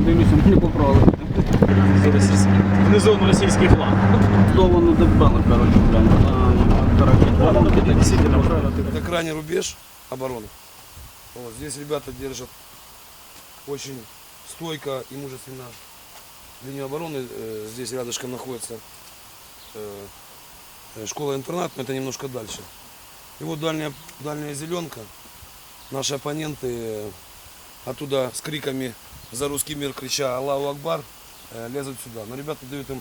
дивлюся, мене попробували. Внизу російський флаг. Здовано дебело, коротше, блядь. Это крайний рубеж обороны. Вот, здесь ребята держат очень стойко и мужественно линию обороны. Э, Здесь рядышком находится э, э, школа-интернат, но это немножко дальше. И вот дальняя, дальняя зеленка. Наши оппоненты оттуда с криками за русский мир, крича Аллаху Акбар, э, лезут сюда. Но ребята дают им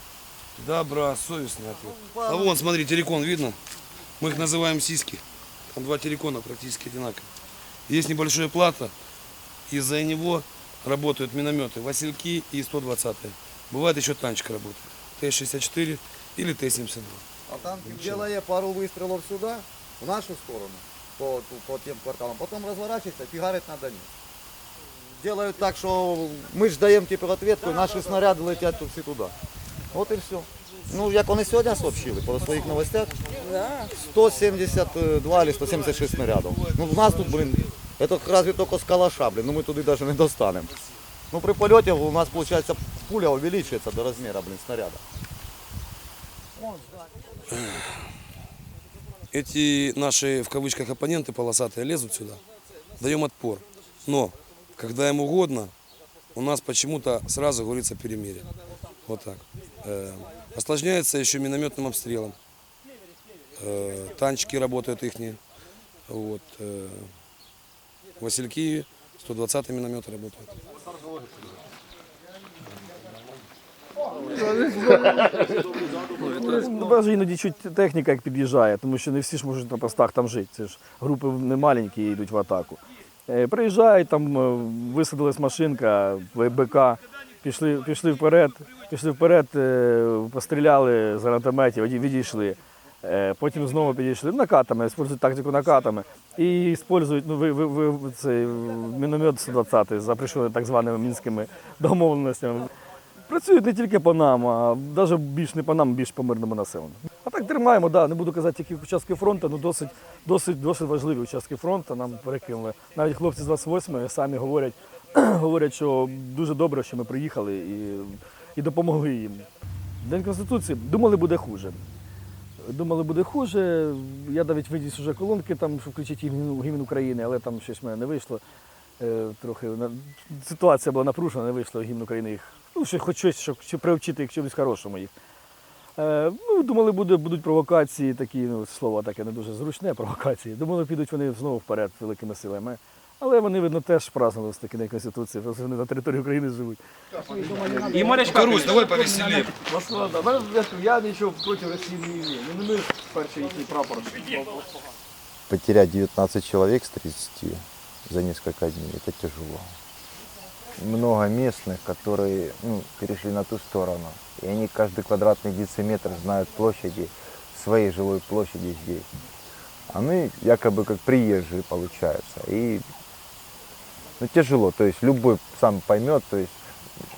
добросовестный ответ. А вон, смотри, террикон видно? Мы их называем сиськи. Там два террикона практически одинаковые. Есть небольшое плато, из-за него работают минометы Васильки и 120 Бывает еще танчик работает. Т-64 или Т-72. А танки, делая пару выстрелов сюда, в нашу сторону, по, по тем кварталам, потом разворачивается, фигарит на Донецк Делают так, что ми ж даємо тепер ответку, і наші снаряди летять тут всі туди. От і все. Ну, як вони сьогодні сообщили по своїх новостях, 172 или 176 снарядів. Ну, в нас тут, блин, это разве только с калаша, блин, ну мы туди даже не достанемо. Ну, при польоті у нас, виходить, пуля увеличивается до размера, блин, снаряда. Эти наши, в кавычках, оппоненты полосатые лезут сюда, даем отпор. Но, когда им угодно, у нас почему-то сразу говорится перемирие. Вот так. Э, Осложняется еще минометным обстрелом. Э, Танчики работают их. Вот. э, Васильки, 120 минометы работают. Навіть іноді чуть техніка як під'їжджає, тому що не всі ж можуть на постах там жити. Це ж групи не маленькі і йдуть в атаку. Е, Приїжджають, там е, висадилась машинка, БК, пішли, пішли вперед, пішли вперед, е, постріляли з гранатометів, відійшли. Потім знову підійшли накатами, використовують тактику накатами і використовують ну, ви, ви, ви, цей міномет 120 за прийшли так званими мінськими домовленостями. Працюють не тільки по нам, а навіть більш не по нам, більш по мирному населенню. Так тримаємо, да, не буду казати, які участки фронту, ну досить, досить, досить важливі участки фронту нам перекинули. Навіть хлопці з 28-ї самі говорять, говорять, що дуже добре, що ми приїхали і, і допомогли їм. День Конституції думали, буде хуже. Думали, буде хуже. Я навіть виніс вже колонки, там, щоб включити гімн, України, але там щось в мене не вийшло. Е, Трохи ситуація була напружена, не вийшло гімн України їх. Ну, ще хоч щось, щоб привчити чомусь хорошому їх. Е, ну, думали, буде, будуть провокації, такі, ну, слово таке не дуже зручне, провокації. Думали, підуть вони знову вперед великими силами. Але вони, видно, теж празднували з таки День Конституції, просто вони на території України живуть. І морячка. Русь, давай повеселее. Я нічого проти Росії не маю. Ну, не ми перший їхній прапор. потерять 19 человек с 30 за несколько дней, это тяжело. Много местных, которые ну, перешли на ту сторону. И они каждый квадратный дециметр знают площади, своей жилой площади здесь. Мы якобы как приезжие получается. И ну, тяжело. То есть любой сам поймет, то есть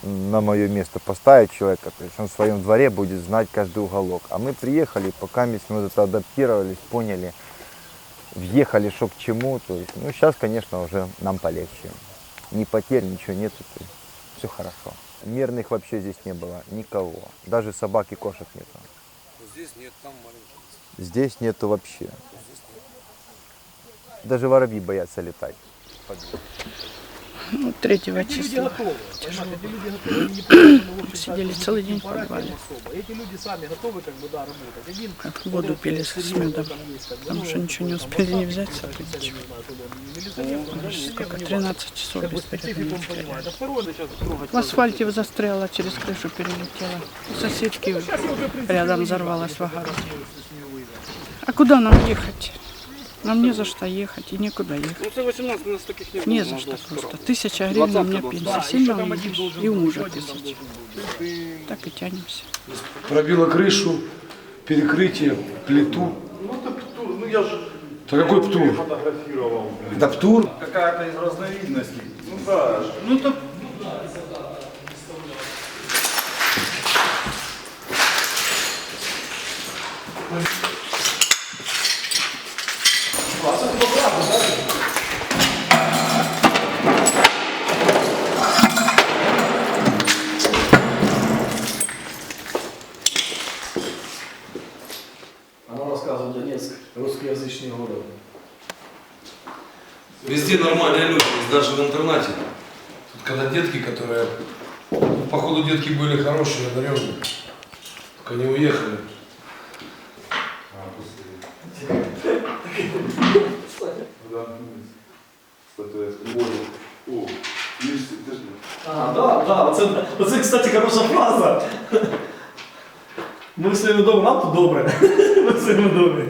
на мое место поставить человека, то есть он в своем дворе будет знать каждый уголок. А мы приехали, пока мы это адаптировались, поняли, въехали, что к чему. То есть, ну, сейчас, конечно, уже нам полегче. Ни потерь, ничего нету. Все хорошо. Мирных вообще здесь не было. Никого. Даже собак и кошек нету. Здесь нет, там маленький. Здесь нету вообще. Даже воробьи боятся летать. Ну, 3 числа. Сидели целый день в подвале. Эти люди сами готовы как бы, да, работать. Один Воду пили с медом. Потому что ничего не успели не взять с собой. Уже Сколько? 13 часов стреляли. а. В асфальте застряла, через крышу перелетела. У соседки рядом взорвалась в огороде. А куда нам ехать? Нам не за что ехать и некуда ехать. Ну це 18 у нас таких не було. Не за что просто. Тысяча гривен у меня пенсия. Сильно уедешь. И у мужа тысяча. Так и тянемся. Пробило крышу, перекрытие, плиту. Ну я же Да какой птур? фотографировал. Это птур? Какая-то из разновидностей. Ну да. Ну то здорово. Везде нормальные люди, есть даже в интернате. Тут когда детки, которые... Походу детки были хорошие, одаренные. Только не уехали. Статуэтка. Боже. О, видишь, ты ж- А, да, да, оце, оце, кстати, хороша фраза. Ми в своєму домі, нам тут добре. Ми в своєму домі.